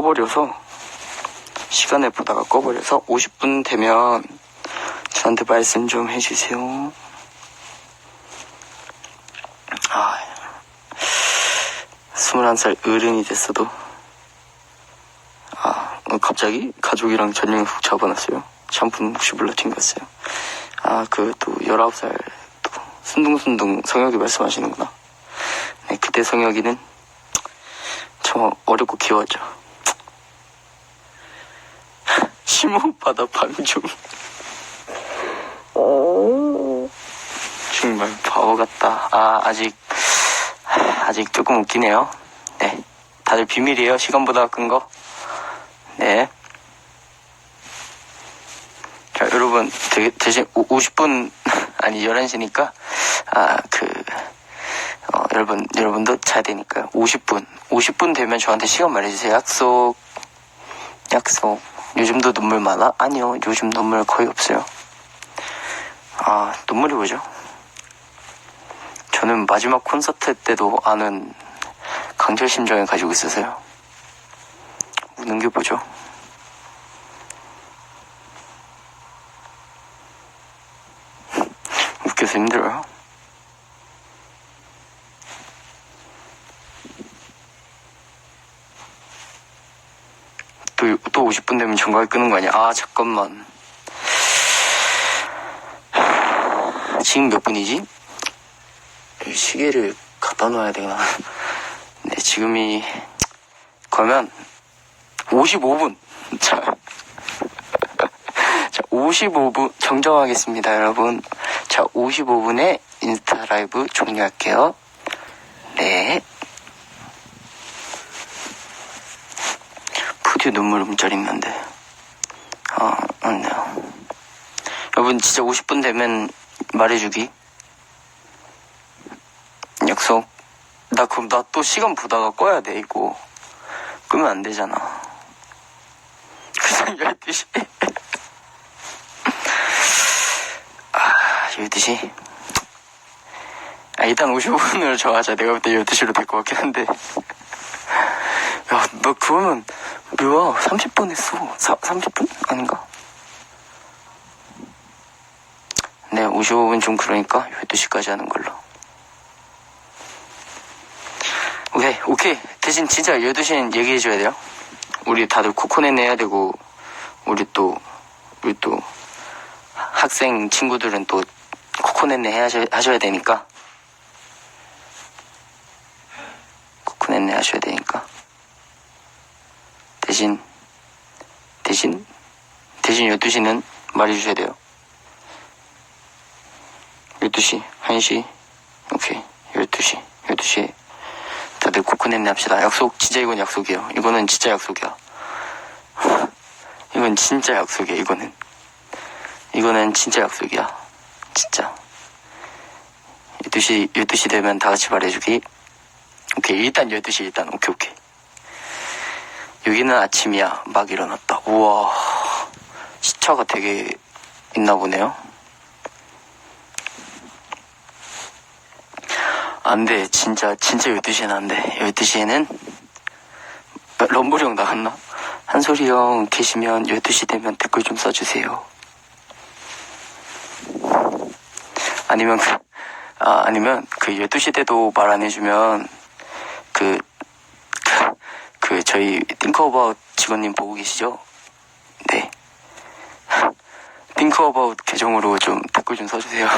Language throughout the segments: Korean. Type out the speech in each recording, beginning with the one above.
꺼버려서 시간을 보다가 꺼버려서 50분 되면 저한테 말씀 좀 해주세요. 아, 21살 어른이 됐어도 아, 어, 갑자기 가족이랑 전용이 훅 잡아놨어요. 샴푸는 혹시 몰라 튕겼어요. 아, 그 또 19살 또 순둥순둥 성혁이 말씀하시는구나. 네, 그때 성혁이는 참 어렵고 귀여웠죠. 심호흡하다 방중. 정말 바보 같다. 아, 아직, 아직 조금 웃기네요. 네. 다들 비밀이에요. 시간보다 큰 거. 네. 자, 여러분, 대, 대신 50분, 아니, 11시니까, 아, 그, 어, 여러분, 여러분도 자야 되니까요. 50분. 50분 되면 저한테 시간 말해주세요. 약속. 약속. 요즘도 눈물 많아? 아니요. 요즘 눈물 거의 없어요. 아, 눈물이 뭐죠? 저는 마지막 콘서트 때도 아는 강철 심정을 가지고 있어서요. 우는 게 뭐죠? 웃겨서 힘들어요. 또, 또 50분 되면 전화기 끄는 거 아니야? 아, 잠깐만. 지금 몇 분이지? 이 시계를 갖다 놔야 되나? 네, 지금이, 그러면, 55분. 자, 자, 55분, 정정하겠습니다, 여러분. 자, 55분에 인스타 라이브 종료할게요. 네. 푸듀 눈물 움짤있는데. 아, 맞네요. 여러분, 진짜 50분 되면 말해주기. 약속. 나 그럼 나 또 시간 보다가 꺼야 돼, 이거. 끄면 안 되잖아. 그냥 12시. 아, 12시. 아, 일단 55분으로 정하자. 내가 볼때 12시로 될 것 같긴 한데. 야, 너 그러면, 뭐야, 30분 했어. 사, 30분? 아닌가? 네, 55분 좀 그러니까 12시까지 하는 걸로. 오케이, 오케이. 대신 진짜 12시는 얘기해줘야 돼요. 우리 다들 코코넷 내야 되고, 우리 또, 우리 또, 학생 친구들은 또 코코넷 내 하셔, 하셔야 되니까. 코코넷 내 하셔야 되니까. 대신, 대신, 대신 12시는 말해주셔야 돼요. 12시, 1시, 오케이. 12시, 12시. 다들 코코넷 냅시다. 약속, 진짜 이건 약속이에요. 이거는 진짜 약속이야. 이건 진짜 약속이야, 이거는. 이거는 진짜 약속이야. 진짜. 12시, 12시 되면 다 같이 말해주기. 오케이, 일단 12시, 일단. 오케이, 오케이. 여기는 아침이야. 막 일어났다. 우와. 시차가 되게 있나 보네요. 안 돼. 진짜, 진짜 12시에는 안 돼. 12시에는, 럼블이 형 나갔나? 한솔이 형 계시면 12시 되면 댓글 좀 써주세요. 아니면, 그, 아, 아니면 그 12시 때도 말 안 해주면, 그, 그, 그 저희 띵커어바웃 직원님 보고 계시죠? 네. 띵커어바웃 계정으로 좀 댓글 좀 써주세요.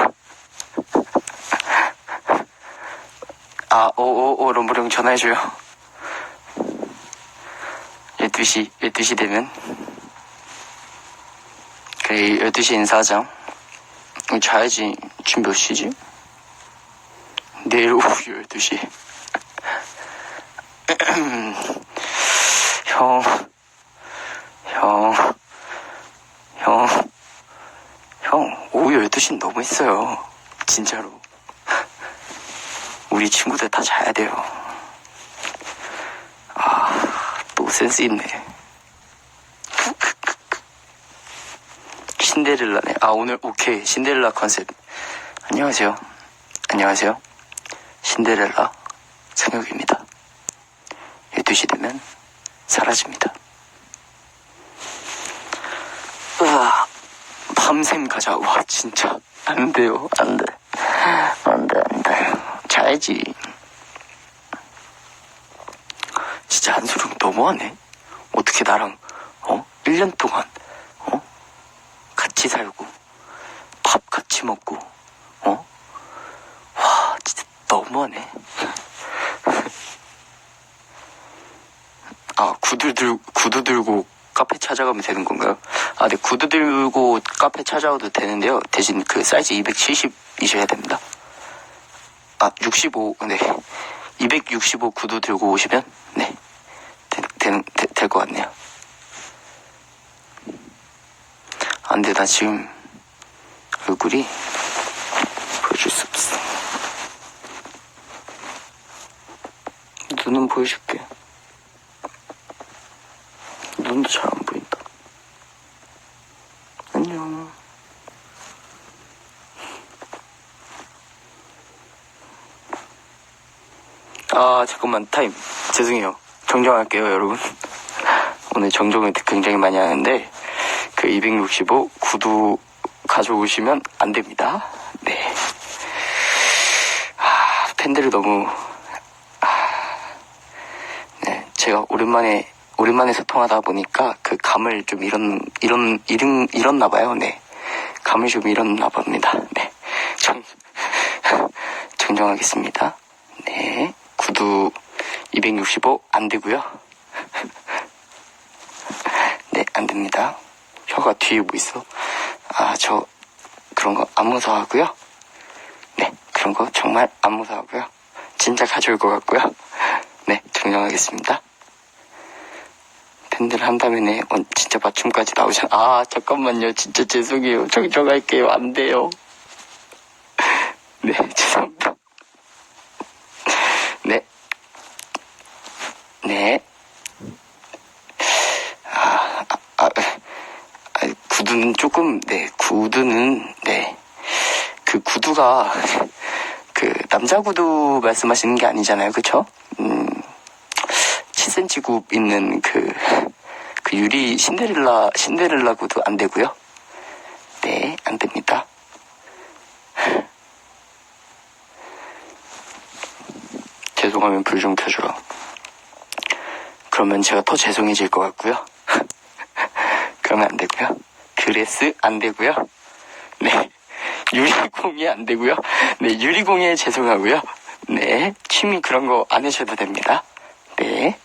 아, 오, 오, 오, 럼블 형 전화해줘요. 12시, 12시 되면. 그래, 12시 인사하자. 어, 자야지. 지금 몇 시지? 내일 오후 12시. 형, 형, 형, 형, 오후 12시는 너무 했어요. 진짜로. 우리 친구들 다 자야 돼요. 아, 또 센스 있네. 신데렐라네. 아, 오늘 오케이. 신데렐라 컨셉. 안녕하세요. 안녕하세요. 신데렐라 성혁입니다. 12시 되면 사라집니다. 으아, 밤샘 가자. 와, 진짜. 안 돼요. 안 돼. 안 돼, 안 돼. 자야지. 진짜 한수령 너무하네. 어떻게 나랑, 어? 1년 동안, 어? 같이 살고, 밥 같이 먹고, 어? 와, 진짜 너무하네. 아, 구두 들, 구두 들고 카페 찾아가면 되는 건가요? 아, 네, 구두 들고 카페 찾아와도 되는데요. 대신 그 사이즈 270이셔야 됩니다. 아, 65, 네. 265 구두 들고 오시면, 네. 되, 될것 같네요. 안 돼, 나 지금 얼굴이 보여줄 수 없어. 눈은 보여줄게. 눈도 잘안 보인다. 안녕. 아, 잠깐만, 타임. 죄송해요. 정정할게요, 여러분. 오늘 정정을 굉장히 많이 하는데, 그 265 구두 가져오시면 안 됩니다. 네. 아, 팬들을 너무, 아, 네, 제가 오랜만에, 오랜만에 소통하다 보니까 그 감을 좀 잃은, 잃은, 잃은, 잃었나 봐요. 네. 감을 좀 잃었나 봅니다. 네. 정, 정정하겠습니다. 네. 구두 265 안 되고요. 네, 안 됩니다. 혀가 뒤에 뭐 있어? 아, 저 그런 거 안 무서워하고요. 네, 그런 거 정말 안 무서워하고요. 진짜 가져올 것 같고요. 네, 정정하겠습니다. 팬들 한다음에 어, 진짜 맞춤까지 나오잖아. 아, 잠깐만요. 진짜 죄송해요. 정정할게요. 안 돼요. 네, 죄송합니다. 네. 네. 아, 아, 아, 아, 구두는 조금, 네, 구두는, 네. 그 구두가, 그, 남자 구두 말씀하시는 게 아니잖아요. 그쵸? 음, 7cm 굽 있는 그, 그 유리 신데렐라, 신데렐라 구두 안 되고요. 네, 안 됩니다. 죄송하면 불 좀 켜주라. 그러면 제가 더 죄송해질 것 같고요. 그러면 안 되고요. 그레스 안 되고요. 네. 유리공예 안 되고요. 네, 유리공예 죄송하고요. 네, 취미 그런 거 안 하셔도 됩니다. 네.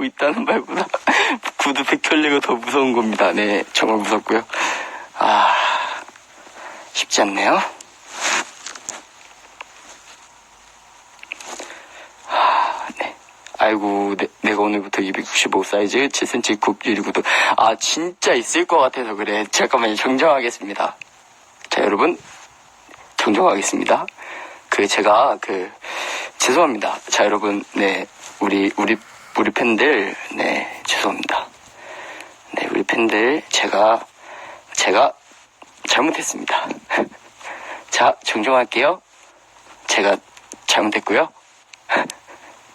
뒤에 뭐 있다는 말보다 구두 백혈레가 더 무서운 겁니다. 네, 정말 무섭고요. 아, 쉽지 않네요. 네. 아이고, 내, 내가 오늘부터 265 사이즈 7cm 굽 유리구두. 아, 진짜 있을 것 같아서 그래. 잠깐만요. 정정하겠습니다. 자, 여러분. 정정하겠습니다. 그, 제가, 그, 죄송합니다. 자, 여러분. 네. 우리, 우리, 우리 팬들. 네. 죄송합니다. 네. 우리 팬들. 제가, 제가 잘못했습니다. 자, 정정할게요. 제가 잘못했고요.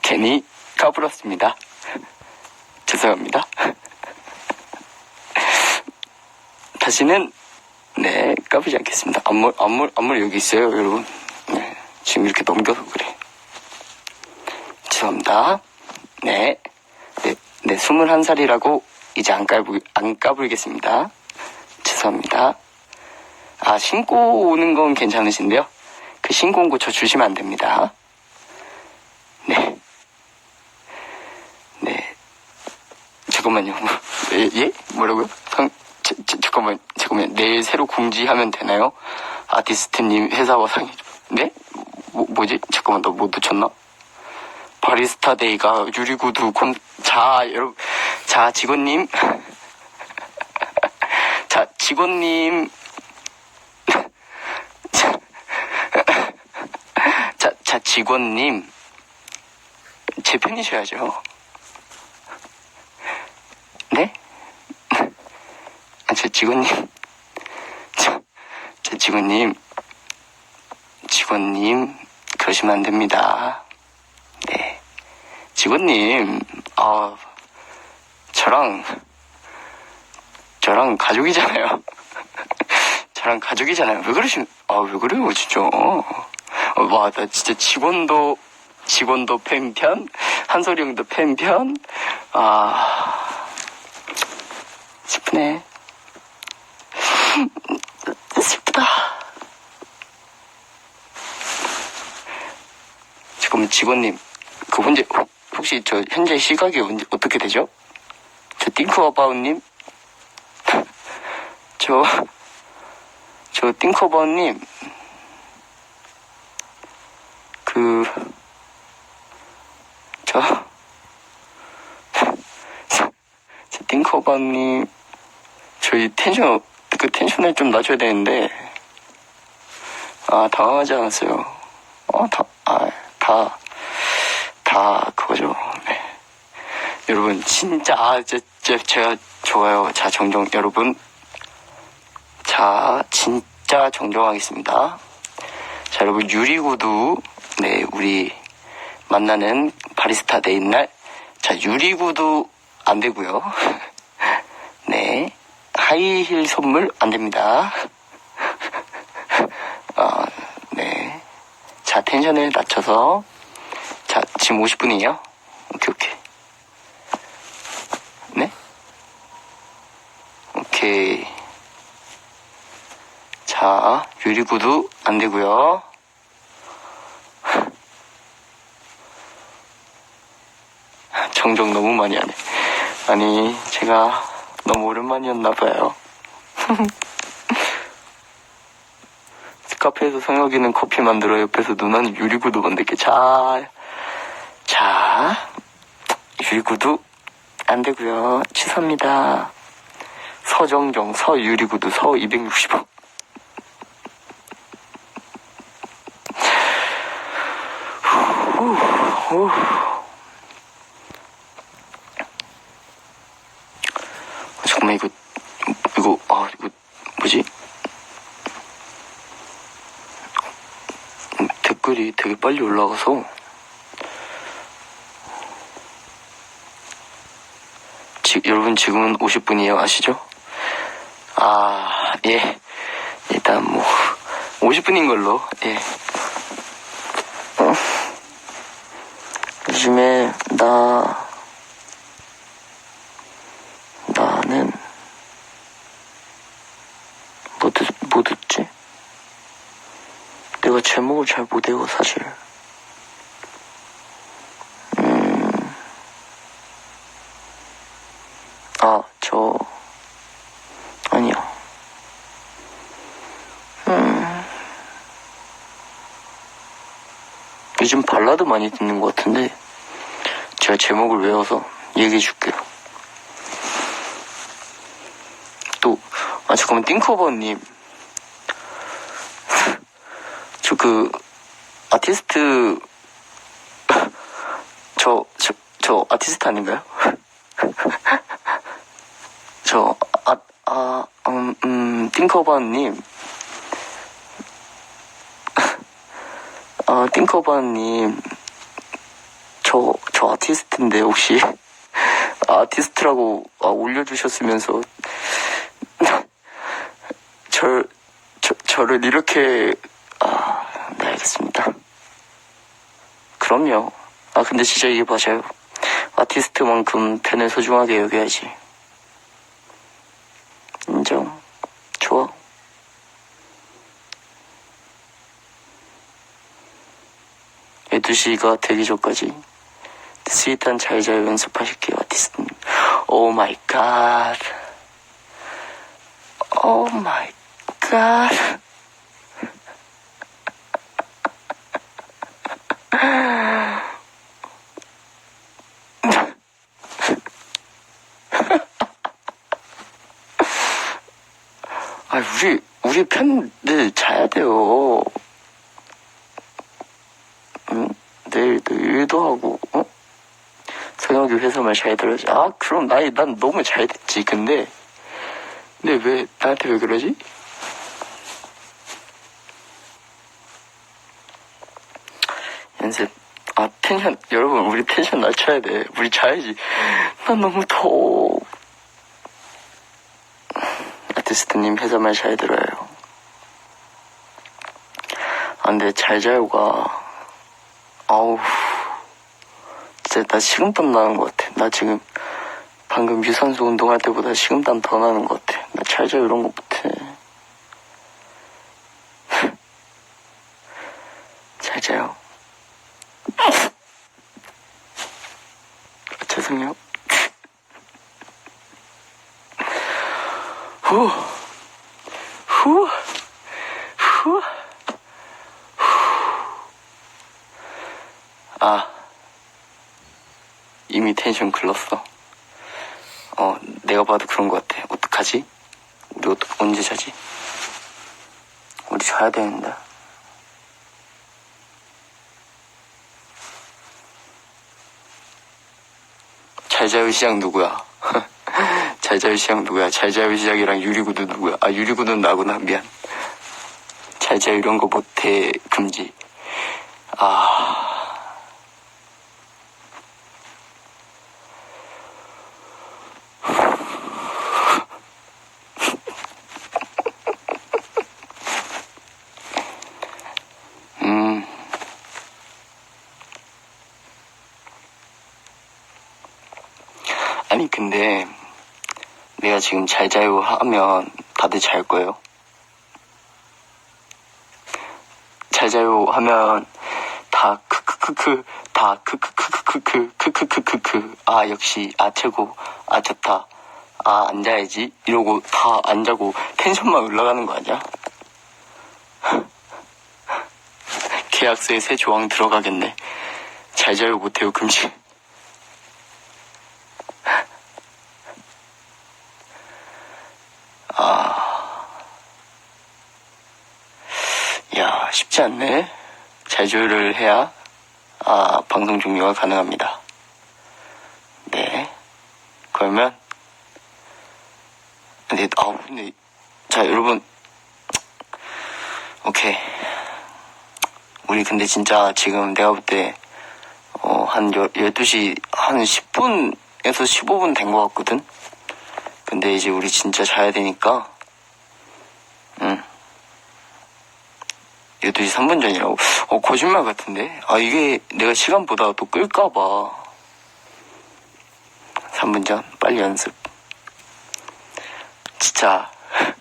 괜히 까불었습니다. 죄송합니다. 다시는 네 까불지 않겠습니다. 앞물 앞물 앞물 여기 있어요, 여러분. 네, 지금 이렇게 넘겨서 그래. 죄송합니다. 네, 네, 네, 21살이라고 이제 안 까불 안 까불겠습니다. 죄송합니다. 아 신고 오는 건 괜찮으신데요. 그 신고 온거저 주시면 안 됩니다. 네. 네. 잠깐만요. 예? 예? 뭐라고요? 상, 자, 자, 잠깐만, 잠깐만. 내일 새로 공지하면 되나요? 아티스트님 회사와 상의 좀. 네? 뭐, 뭐지? 잠깐만, 나 뭐 놓쳤나? 바리스타 데이가 유리구두 콘, 자, 여러분. 자, 직원님. 자, 직원님. 자, 자, 직원님. 제 편이셔야죠. 네? 아, 제 직원님. 저, 제 직원님. 직원님, 그러시면 안 됩니다. 직원님, 아, 저랑, 저랑 가족이잖아요. 저랑 가족이잖아요. 왜 그러신, 아, 왜 그래요, 진짜. 어, 와, 나 진짜 직원도, 직원도 팬편, 한솔이 형도 팬편, 아, 슬프네. 슬프다. 지금 직원님, 그 현재, 혹- 혹시 저 현재 시각이 언제- 어떻게 되죠? 저 띵크어바웃님? 저, 저 띵크어바웃님, 그, 저, 저 띵크어바웃님, 저희 텐션, 그 텐션을 좀 낮춰야 되는데, 아, 당황하지 않았어요. 어, 다, 아, 다, 다 그거죠. 네. 여러분, 진짜, 아, 제, 제, 제가 좋아요. 자, 정정, 여러분. 자, 진짜 정정하겠습니다. 자, 여러분, 유리구두, 네, 우리 만나는 바리스타 데인 날. 자, 유리구두 안 되고요 네. 하이힐 선물 안 됩니다. 아, 네. 자, 텐션을 낮춰서. 자, 지금 50분이에요? 오케이, 오케이. 네? 오케이. 자, 유리구두 안 되고요 정정 너무 많이 하네. 아니, 제가 너무 오랜만이었나봐요. 카페에서 성혁이는 커피 만들어 옆에서 누나는 유리구두 만들게. 자, 자, 유리구두 안 되고요. 취소합니다. 서정정, 서유리구두, 서 260원. 잠깐만 이거 이거 아 이거 뭐지? 음, 댓글이 되게 빨리 올라가서 지, 여러분 지금은 50분이에요 아시죠? 아, 예. 일단 뭐 50분인 걸로. 예. 어. 요즘에 나 나는 뭐, 듣, 뭐 듣지? 내가 제목을 잘 못 외워 사실. 음. 아, 저 아니야. 음. 요즘 발라드 많이 듣는 것 같은데 제가 제목을 외워서 얘기해 줄게요. 또, 아, 잠깐만, 띵커버님. 저 그, 아티스트, 저, 저, 저 아티스트 아닌가요? 저, 아, 아, 음, 음, 띵커버님. 띵커버님. 저, 저 아티스트인데, 혹시, 아티스트라고 아, 올려주셨으면서, 절, 저, 저를 이렇게, 아, 네, 알겠습니다. 그럼요. 아, 근데 진짜 이게 맞아요. 아티스트만큼 팬을 소중하게 여겨야지. 12시가 되기 전까지 스윗한 잘잘 연습하실게요 아티스트님. 오 마이 갓 오 마이 갓 아, 우리, 우리 팬들 자야 돼요. 일도 하고, 어? 성혁이 회사 말 잘 들어야지. 아, 그럼 나, 난 너무 잘 됐지. 근데, 근데 왜, 나한테 왜 그러지? 연습, 아, 텐션, 여러분, 우리 텐션 낮춰야 돼. 우리 자야지. 난 너무 더워. 아티스트님 해자말 잘 들어요. 아, 근데 잘 자요 가, 아우, 진짜 나 식은땀 나는 것 같아. 나 지금 방금 유산소 운동할 때보다 식은땀 더 나는 것 같아. 나 잘 자요 이런 거 못해. 잘 자요. 아, 죄송해요. 후, 후, 후, 아, 이미 텐션 글렀어. 어, 내가 봐도 그런 것 같아. 어떡하지? 우리 어떡, 언제 자지? 우리 자야 되는데. 잘자요 시작 누구야? 잘자요 시작 누구야? 잘자요 시작이랑 유리구두 누구야? 아 유리구두는 나구나 미안. 잘자요 이런 거 못해 금지. 아 음. 아니 근데 내가 지금 잘 자요 하면 다들 잘 거예요. 잘 자요 하면 다 크크크크 다 크크크크크 크 크크크크크 아 역시 아 최고 아 좋다 아안 자야지 이러고 다 안 자고 텐션만 올라가는 거 아니야? 계약서에 새 조항 들어가겠네. 잘 자요 못해요 금지. 야, 쉽지 않네. 잘 조율을 해야, 아, 방송 종료가 가능합니다. 네. 그러면, 근데, 아우, 근데, 자, 여러분. 오케이. 우리 근데 진짜 지금 내가 볼 때, 어, 한 12시, 한 10분에서 15분 된 것 같거든? 근데 이제 우리 진짜 자야 되니까, 12시 3분 전이라고? 어, 거짓말 같은데? 아, 이게 내가 시간 보다가 또 끌까봐. 3분 전? 빨리 연습. 진짜.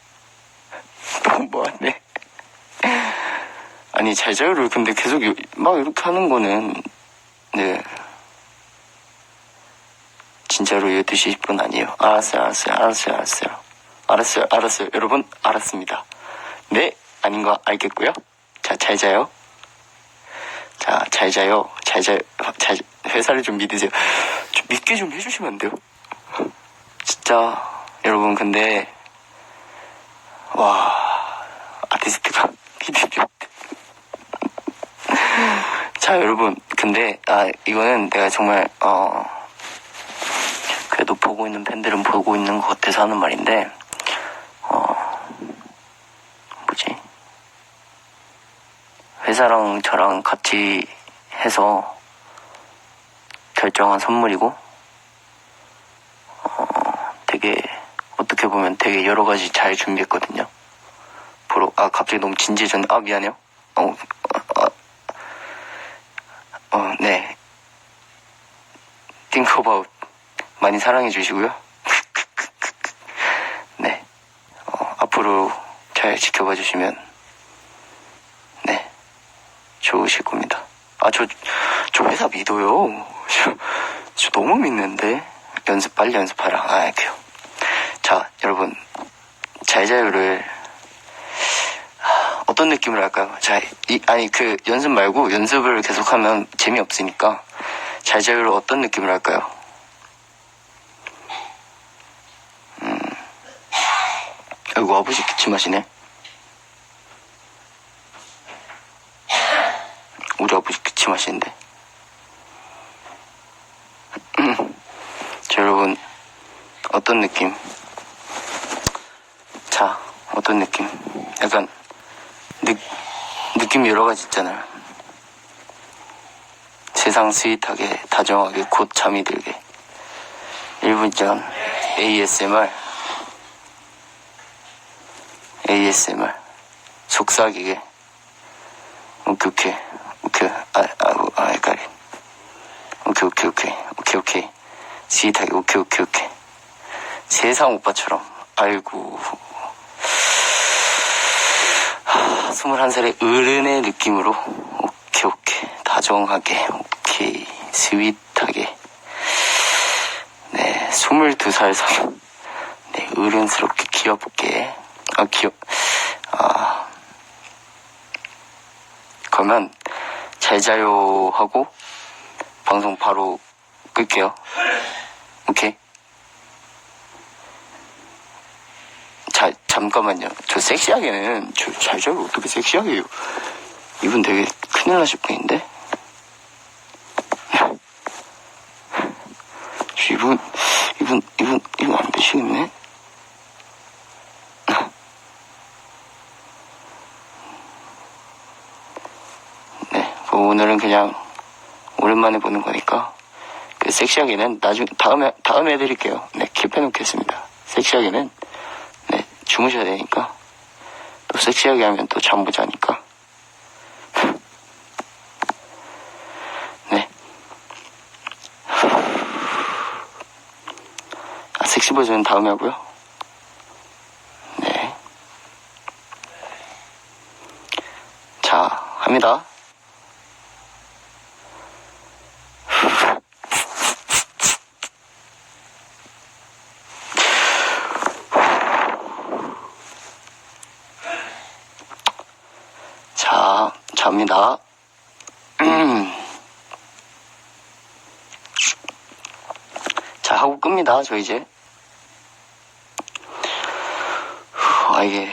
너무 뭐하네. 아니, 잘 자요를 근데 계속 요- 막 이렇게 하는 거는, 네. 진짜로 12시 10분 아니에요. 알았어요, 알았어요, 알았어요, 알았어요. 알았어요, 알았어요. 여러분, 알았습니다. 네, 아닌 거 알겠고요. 자, 잘 자요. 자, 잘 자요. 잘 자요. 잘, 회사를 좀 믿으세요. 좀 믿게 좀 해주시면 안 돼요? 진짜, 여러분, 근데, 와, 아티스트가 믿으죠. 자, 여러분, 근데, 아, 이거는 내가 정말, 어, 그래도 보고 있는 팬들은 보고 있는 것 같아서 하는 말인데, 어, 뭐지? 회사랑 저랑 같이 해서 결정한 선물이고, 어, 되게, 어떻게 보면 되게 여러 가지 잘 준비했거든요. 보러, 아, 갑자기 너무 진지해졌네. 아, 미안해요. 어, 어, 어, 어, 네. Think about. 많이 사랑해 주시고요. 네. 어, 앞으로 잘 지켜봐 주시면, 네. 좋으실 겁니다. 아, 저, 저 회사 믿어요. 저, 저 너무 믿는데. 연습, 빨리 연습하라. 아, 알게요. 자, 여러분. 잘 자요를, 하, 어떤 느낌으로 할까요? 자, 이, 아니, 그, 연습 말고 연습을 계속하면 재미없으니까, 잘 자요를 어떤 느낌으로 할까요? 음. 아이고, 아버지 기침하시네. 우리 아버지 기침하시는데. 음. 자, 여러분, 어떤 느낌? 자, 어떤 느낌? 약간, 느, 느낌이 여러 가지 있잖아요. 세상 스윗하게 다정하게 곧 잠이 들게 1분 전 ASMR ASMR 속삭이게 오케이 오케이 오케이 아, 아, 아 헷갈리 오케이 오케이 오케이 오케이 오케이 스윗하게 오케이 오케이 오케이 세상 오빠처럼. 아이고. 하, 21살의 어른의 느낌으로 오케이 오케이. 다정하게 오케이. 스윗하게. 네 22살 네 어른스럽게 귀엽게. 아 귀엽 아. 그러면 잘 자요 하고 방송 바로 끌게요. 오케이 자, 잠깐만요. 저 섹시하게는, 저, 잘 자요. 어떻게 섹시하게 해요? 이분 되게 큰일 나실 분인데? 저 이분, 이분, 이분, 이분 안 되시겠네? 네, 뭐 오늘은 그냥 오랜만에 보는 거니까, 그 섹시하게는 나중, 다음에, 다음에 해드릴게요. 네, 킵해놓겠습니다. 섹시하게는, 네, 주무셔야 되니까. 또 섹시하게 하면 또 잠 못 자니까. 네. 아, 섹시 버전은 다음에 하고요. 네. 자, 합니다. 자, 잡니다. 음. 자, 하고 끕니다, 저 이제. 후, 아, 이게.